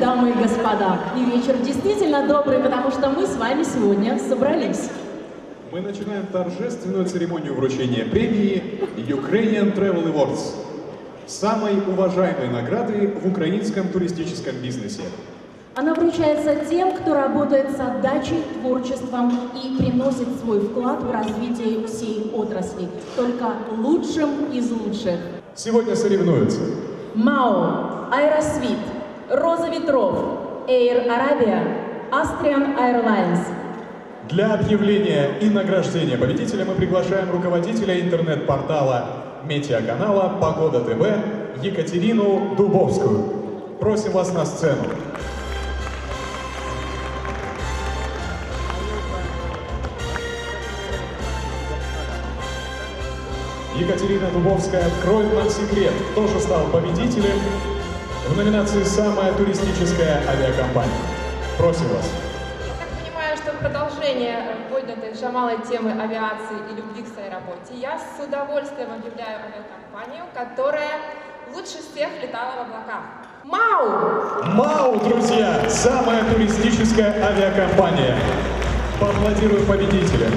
дамы и господа. И вечер действительно добрый, потому что мы с вами сегодня собрались. Мы начинаем торжественную церемонию вручения премии Ukrainian Travel Awards, самой уважаемой награды в украинском туристическом бизнесе. Она вручается тем, кто работает с отдачей, творчеством и приносит свой вклад в развитие всей отрасли. Только лучшим из лучших. Сегодня соревнуются МАО, Аэросвит, Роза Ветров, Air Arabia, Austrian Airlines. Для объявления и награждения победителя мы приглашаем руководителя интернет-портала медиаканала Погода ТВ Екатерину Дубовскую. Просим вас на сцену. Екатерина Дубовская откроет нам секрет, кто же стал победителем в номинации «Самая туристическая авиакомпания». Просим вас. Я так понимаю, что продолжение поднятой Джамалой темы авиации и любви к своей работе, я с удовольствием объявляю авиакомпанию, которая лучше всех летала в облаках. МАУ! МАУ, друзья, самая туристическая авиакомпания. Поаплодируем победителям.